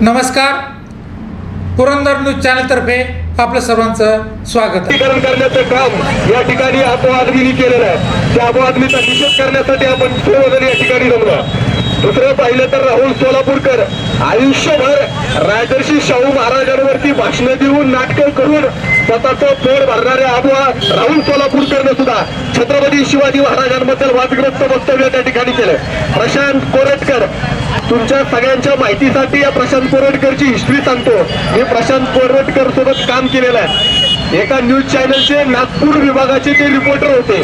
नमस्कार. पुरंदर न्यूज चॅनलतर्फे आपलं सर्वांचं स्वागत आहे. करण्याचं काम या ठिकाणी अबो आदमीनी केलेलं आहे. त्या आदमीचा निषेध करण्यासाठी आपण सर्वजण या ठिकाणी जमलो दुसरं पाहिलं तर राहुल सोलापूरकर आयुष्यभर राजर्षी शाहू महाराजांवरती भाषणं देऊन नाटकं करून स्वतःचं पोट भरणारे आबोआ राहुल सोलापूरकरनं सुद्धा छत्रपती शिवाजी महाराजांबद्दल वादग्रस्त वक्तव्य त्या ठिकाणी केलं प्रशांत कोरटकर तुमच्या सगळ्यांच्या माहितीसाठी या प्रशांत कोरटकरची हिस्ट्री सांगतो. मी प्रशांत कोरटकर सोबत काम केलेलं आहे. एका न्यूज चॅनलचे नागपूर विभागाचे ते रिपोर्टर होते.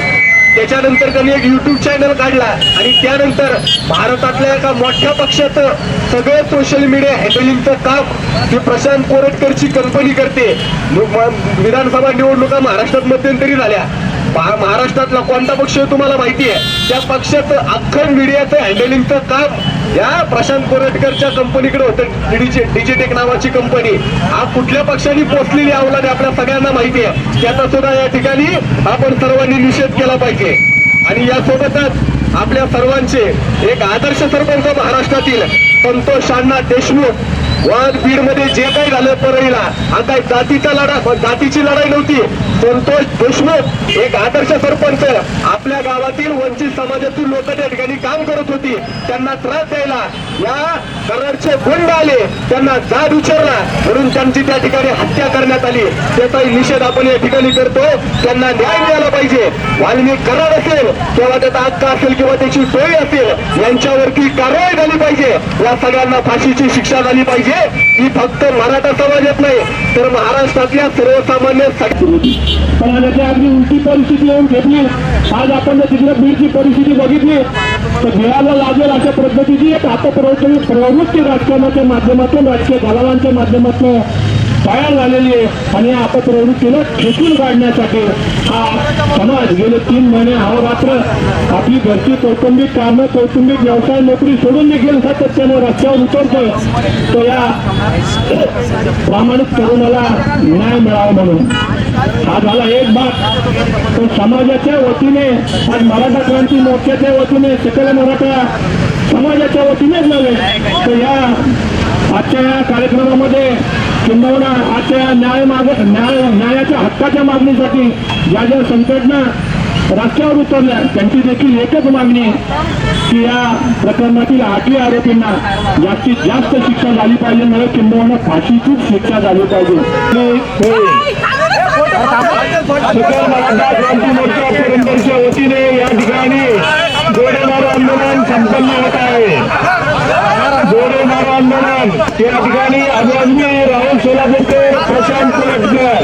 त्याच्यानंतर त्यांनी एक युट्यूब चॅनल काढला आणि त्यानंतर भारतातल्या एका मोठ्या पक्षाचं सगळं सोशल मीडिया हँडलिंगचं काम ही प्रशांत कोरटकरची कंपनी करते. विधानसभा निवडणुका महाराष्ट्रात मध्यंतरी झाल्या. महाराष्ट्रातला कोणता पक्ष तुम्हाला माहिती आहे? त्या पक्षाचं अख्खं मीडियाचं हँडलिंगचं काम या प्रशांत कोरटकरच्या कंपनीकडे होतं. डीडीचे डिजिटेक नावाची कंपनी. हा कुठल्या पक्षाने पोचलेली अवलाद आहे आपल्या सगळ्यांना माहिती आहे. त्याचा सुद्धा या ठिकाणी आपण सर्वांनी निषेध केला पाहिजे. आणि यासोबतच आपल्या सर्वांचे एक आदर्श सरपंच महाराष्ट्रातील संतोष अण्णा देशमुख वाघ बीडमध्ये जे काही झालं परळीला हा जातीचा लढा जातीची लढाई नव्हती. संतोष देशमुख एक आदर्श सरपंच आपल्या गावातील वंचित समाजातील लोक त्या ठिकाणी काम करत होती. त्यांना त्रास द्यायला या कलरचे गुंड आले. त्यांना जाब विचारला. म्हणून त्यांची त्या ठिकाणी हत्या करण्यात आली. त्याचाही निषेध आपण या ठिकाणी करतो. त्यांना न्याय मिळाला. पाहिजे. वाल्मिक करार असेल किंवा त्याचा हक्क असेल किंवा त्याची टोळी असेल यांच्यावरती कारवाई झाली पाहिजे. या सगळ्यांना फाशीची शिक्षा झाली पाहिजे. ही फक्त मराठा समाजात नाही तर महाराष्ट्रातल्या सर्वसामान्य पण आज याची अगदी उलटी परिस्थिती येऊन घेतली. आज आपण जर तिकडे बीडची परिस्थिती बघितली तर घ्यायला लागेल अशा पद्धतीची एक आता प्रवृत्ती राजकारणाच्या माध्यमातून राजकीय दलालांच्या माध्यमातून. तयार झालेली आहे. आणि या अपप्रवृत्तीला खेचून काढण्यासाठी हा समाज गेले तीन महिने अहोरात्र आपली घरची कौटुंबिक कामं कौटुंबिक व्यवसाय नोकरी सोडून देखील सातत्याने रस्त्यावर उतरतोय. तो या प्रामाणिक तरुणाला न्याय मिळावा म्हणून. हा झाला एक भाग. तो समाजाच्या वतीने आज मराठा क्रांती मोर्चाच्या वतीने सकल मराठा समाजाच्या वतीनेच नव्हे तर या आजच्या या कार्यक्रमामध्ये किंबहुना आजच्या न्याय माग न्याय न्यायाच्या हक्काच्या मागणीसाठी ज्या ज्या संघटना रस्त्यावर उतरल्या त्यांची देखील एकच मागणी आहे की या प्रकरणातील आठवी आरोपींना जास्तीत जास्त शिक्षा झाली पाहिजे नव्हे किंबहुना फाशीचीच शिक्षा झाली पाहिजे. हे होय. सकल मराठा क्रांती मोर्चा पुरंदरच्या वतीने या ठिकाणी गोडेमार आंदोलन संपन्न होत आहे गोडेमार आंदोलन या ठिकाणी आजमी राहुल प्रशांत कोलटकर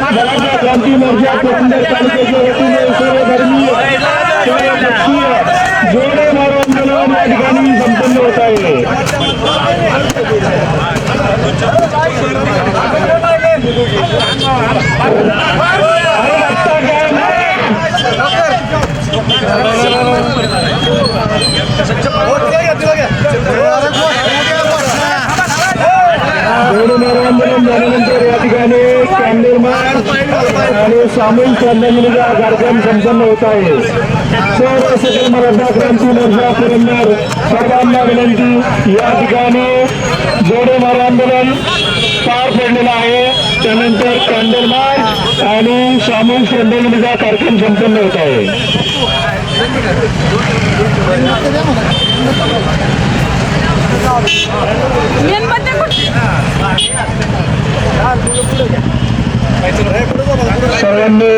मराठा क्रांती मोर्चा पुरंदर तालुक्याच्या वतीने सर्व धर्मीय सर्व पक्षीय गोडेमार आंदोलन या ठिकाणी संपन्न होत आहे अरे रस्ता काय नाही गोडेमार आंदोलन झाल्यानंतर या ठिकाणी कॅन्डल मार्च आणि सामूहिक श्रद्धांजलीचा कार्यक्रम संपन्न होत आहे. सर्व सकल मराठा क्रांती मोर्चा पुरंदर सर्वांना विनंती या ठिकाणी गोडेमार आंदोलन पार पडलेलं आहे. त्यानंतर कॅन्डल मार्च आणि सामूहिक श्रद्धांजलीचा कार्यक्रम संपन्न होत आहे. सर्वांनी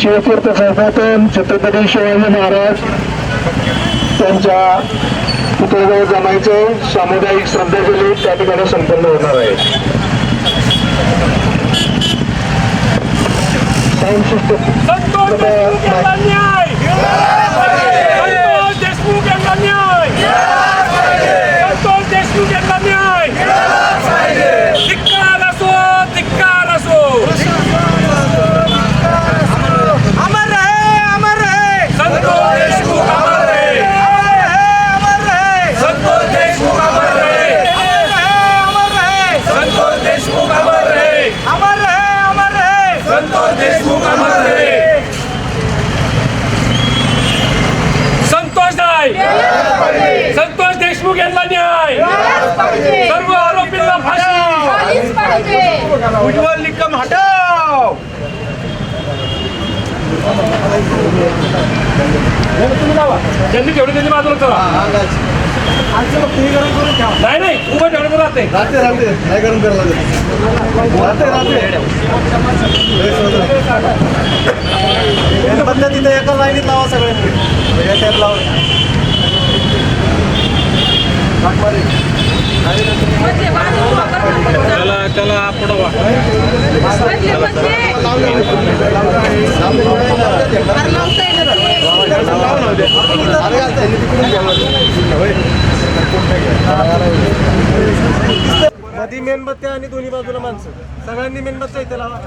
शिवतीर्थ सर्वप्रथम छत्रपती शिवाजी महाराज त्यांच्या पुतळ्याजवळ जमायचं. सामुदायिक श्रद्धांजली त्या ठिकाणी संपन्न होणार आहे. साऊंड सिस्टम संतोष देशमुख यांना न्याय संतोष देशमुख यांना न्याय संतोष देशमुख यांना न्याय धिक्कार असो धिक्कार असो अमर रहे अमर रहे संतोष देशमुख अमर रहे अमर रहे संतोष देशमुख अमर रहे अमर रहे संतोष देशमुख अमर रहे अमर रहे अमर रहे संतोष देशमुख अमर रहे न्याय मिळालाच पाहिजे सर्व आरोपींना फाशी झालीच पाहिजे उज्ज्वल निकम हटाव त्यांनी ठेवले त्यांनी बाजूला चला नाही नाही उभं ठेवलं राहते राहते राहते. काय गरम करायला लागेल राहते राहते. पद्धतीने एका लाईनीत लावा सगळ्यांनी एका लावा. म्हणजे वाजव वापर नको. त्याला मधी मेणबत्त्या आणि दोन्ही बाजूला माणसं. सगळ्यांनी मेणबत्त्या इथे लावा.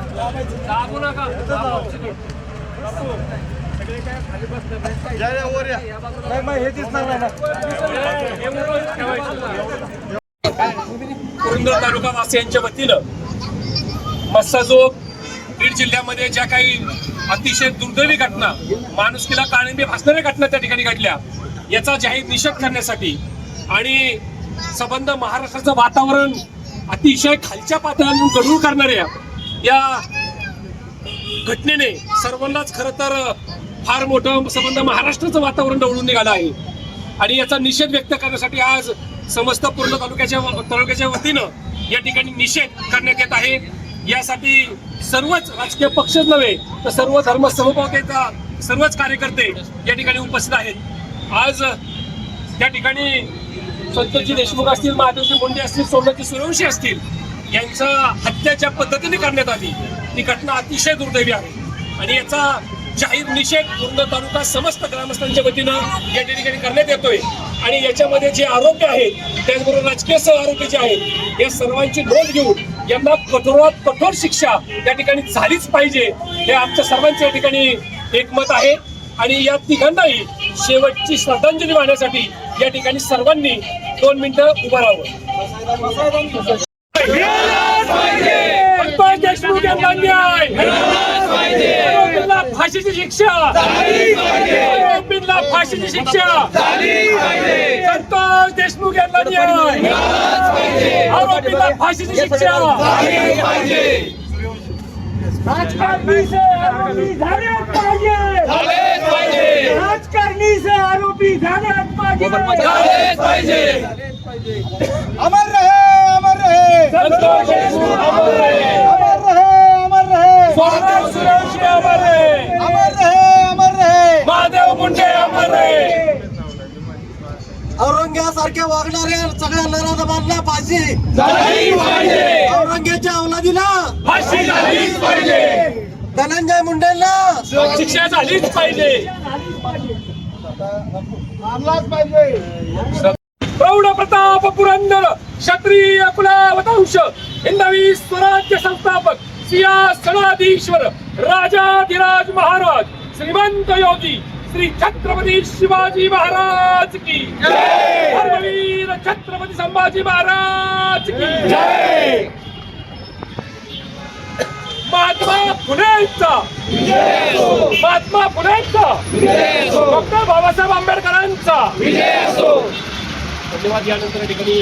हे दिसणार नाही पुरंदर तालुका वासियांच्या वतीनं मस्साजोग बीड जिल्ह्यामध्ये ज्या काही अतिशय दुर्दैवी घटना. माणुसकीला काळिंबी भासणाऱ्या घटना त्या ठिकाणी घडल्या. याचा जाहीर निषेध करण्यासाठी. आणि संबंध महाराष्ट्राचं वातावरण अतिशय खालच्या पातळीवरून गढूळ करणाऱ्या या घटनेने सर्वांनाच खरं तर फार मोठं संबंध महाराष्ट्राचं वातावरण डवळून निघालं आहे. आणि याचा निषेध व्यक्त करण्यासाठी आज समस्त पूर्ण तालुक्याच्या तालुक्याच्या वतीनं या ठिकाणी निषेध करण्यात येत आहे. यासाठी सर्वच राजकीय पक्षच नव्हे तर सर्व धर्म समभावतेचा सर्वच कार्यकर्ते या ठिकाणी उपस्थित आहेत. आज त्या ठिकाणी संतोषजी देशमुख असतील महादेवजी मुंडे असतील सोमनाथजी सूर्यवंशी असतील यांचा हत्या ज्या पद्धतीने करण्यात आली. ती घटना अतिशय दुर्दैवी आहे. आणि याचा जाहीर निषेध पूर्ण तालुका समस्त ग्रामस्थांच्या वतीनं या ठिकाणी करण्यात येतोय. आणि याच्यामध्ये जे आरोपी आहेत त्याचबरोबर राजकीय सह आरोपी जे आहेत या सर्वांची नोंद घेऊन यांना कठोरात कठोर शिक्षा या ठिकाणी झालीच पाहिजे हे आमच्या सर्वांच्या या ठिकाणी एकमत आहे. आणि या तिघांनाही शेवटची श्रद्धांजली वाहण्यासाठी या ठिकाणी सर्वांनी दोन मिनिटं उभं राहावं. देशमुख यांना फाशीची शिक्षा. आरोपींना फाशीची शिक्षा. संतोष देशमुख यांना न्याय. आरोपींना फाशीची शिक्षा. आरोपी झाल्याच पाहिजे. राजकारणी से आरोपी झाल्याच पाहिजे. अमर रहे अमर रहे संतोष देशमुख अमर रहे. अमर रहे अमर रहे सोमनाथ सूर्यवंशी अमर रहे. अमर रहे अमर रहे महादेव मुंडे अमर रहे. औरंग्यासारख्या वागणाऱ्या सगळ्या नराधमांना फाशी झालीच पाहिजे. धनंजय मुंडेंना शिक्षा झालीच पाहिजे. प्रौढ प्रताप पुरंदर क्षत्रिय कुलावतांश हिंदवी स्वराज्य संस्थापक सिंहासनाधीश्वर राजाधिराज महाराज श्रीमंत योगी श्री छत्रपती शिवाजी महाराज की धर्मवीर छत्रपती संभाजी महाराज की महात्मा फुलेंचा महात्मा फुलेंचा डॉक्टर बाबासाहेब आंबेडकरांचा धन्यवाद यानंतर ठिकाणी.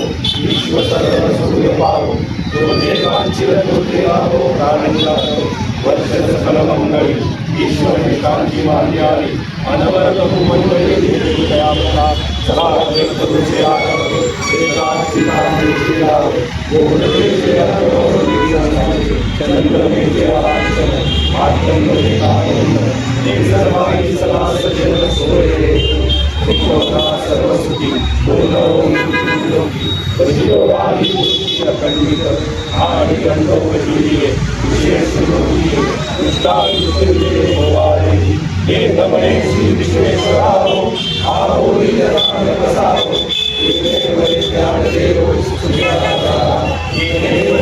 सर्व सूर्य पाहो तो देवांचिर दुर्देवाहो कारणीलातो वर्षद फलमंगळी ईश्वरी कांची मान्यारी अनवरत मंगळी देवदयापदा सदा व्यक्त दुसरे आरभ देवांची नामे श्रीराव गोडदेशे अनुभवते चंद्रमेचे आचन आत्मने सर्वस्वी खंडित आणि गंडोपशिरिये विशेष योगी कृष्णायुक्तिर्वे भवारे हे नमणे श्री विश्वेश्वरारो आरोही जनानकसारो येने वैज्ञानदेव सुखिराजा येने